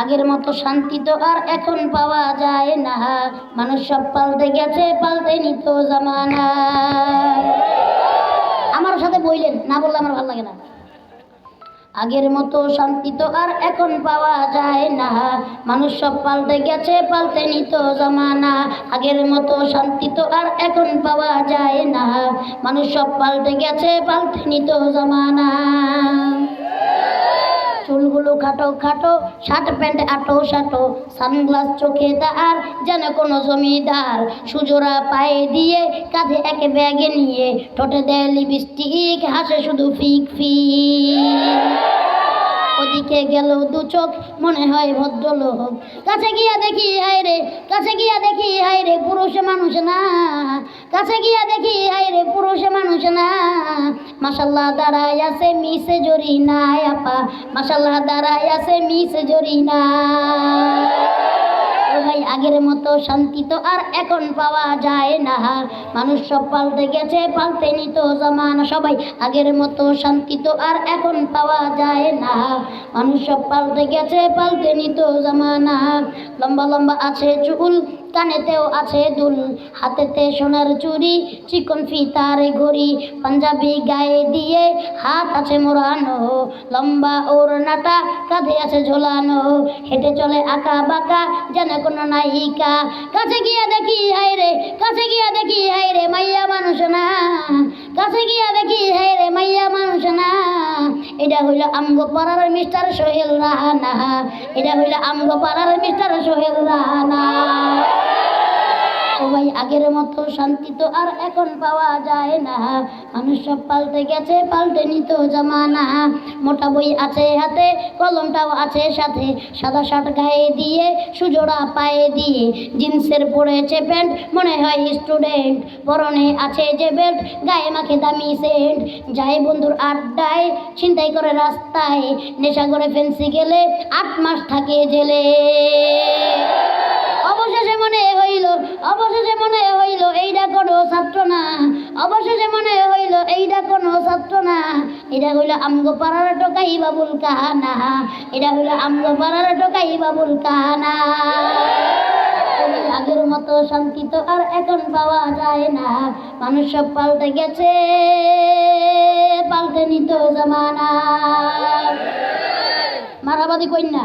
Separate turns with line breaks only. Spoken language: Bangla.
আগের মতো শান্তি তো আর এখন পাওয়া যায় না। মানুষ সব পাল্টে গেছে, পাল্টে নিত জামানা। আমার সাথে বইলেন, না বললে আমার ভালো লাগে না। আগের মতো শান্তি তো আর এখন পাওয়া যায় না। মানুষ সব পাল্টে গেছে, পাল্টে নিত জামানা। আগের মতো শান্তি তো আর এখন পাওয়া যায় না। মানুষ সব পাল্টে গেছে, পাল্টে নিত জামানা। খাটো খাটো শার্ট প্যান্ট আটো সাটো, সানগ্লাস, চোখে তার, যেন কোনো জমিদার সুজোড়া পায়ে দিয়ে কাঁধে এক ব্যাগে নিয়ে ঠোঁটে দেয় লিপস্টিক, হাসে শুধু ফিক ফিক। ওদিকে গেল দু চোখ, মনে হয় ভদ্রলোক। কাছে গিয়া দেখি, হায় রে, কাছে গিয়া দেখি, হায় রে, পুরুষ মানুষ না। কাছে গিয়া দেখি, হায় মাসাল্লাহ দাঁড়ায় আছে মিসে জরি না আপা। মাসাল্লাহ দাঁড়ায় আছে মিসে জরি ভাই, আগের মতো শান্তি তো আর এখন পাওয়া যায় না। মানুষ সব পাল্টে গেছে, পাল্টে নিত জামানা। সবাই আগের মতো শান্তি তো আর এখন পাওয়া যায় না। মানুষ সব পাল্টে গেছে, পাল্টে নিত জামানা। লম্বা লম্বা আছে চুল কানেতেও আছে দুল। হাতেতে সোনার চুড়ি, চিকন ফিতার ঘড়ি, পাঞ্জাবি গায়ে দিয়ে হাত আছে মোড়ানো। লম্বা ওর নাটা কাঁধে আছে ঝোলানো। হেঁটে চলে আঁকা বাঁকা যেন কোনো নায়িকা। কাছে গিয়া দেখি হাই রে কাছে গিয়া দেখি হাই রে মাইয়া মানুষ না। কাছে গিয়া দেখি হাই রে মাইয়া মানুষ না। এটা হইল আমগো পাড়ার মিস্টার সোহেল রাহানা। এটা হইল আমগো পাড়ার মিস্টার সোহেল রাহানা। ভাই আগের মতো শান্তি তো আর এখন পাওয়া যায় না। মানুষ সব পাল্টে গেছে, পাল্টে নিত জামানা। মোটা বই আছে হাতে, কলমটাও আছে সাথে। সাদা শার্ট গায়ে দিয়ে, সুজোড়া পায়ে দিয়ে। জিন্সের পরেছে প্যান্ট, মনে হয় স্টুডেন্ট। পরনে আছে যে বেল্ট, গায়ে মাখে দামি সেন্ট। যায় বন্ধুর আড্ডায়, ছিনতাই করে রাস্তায়। নেশা করে ফেন্সি গেলে আট মাস থাকে জেলে। এটা হইল আমগো পাড়ার টোকাই বাবুল কাহানা এটা হইল আমগো পাড়ার টোকাই বাবুল ওই আগের মতো শান্তি তো আর এখন পাওয়া যায় না। মানুষ সব পাল্টে গেছে, পাল্টে নিত জামানা। মারাবাদি কন্যা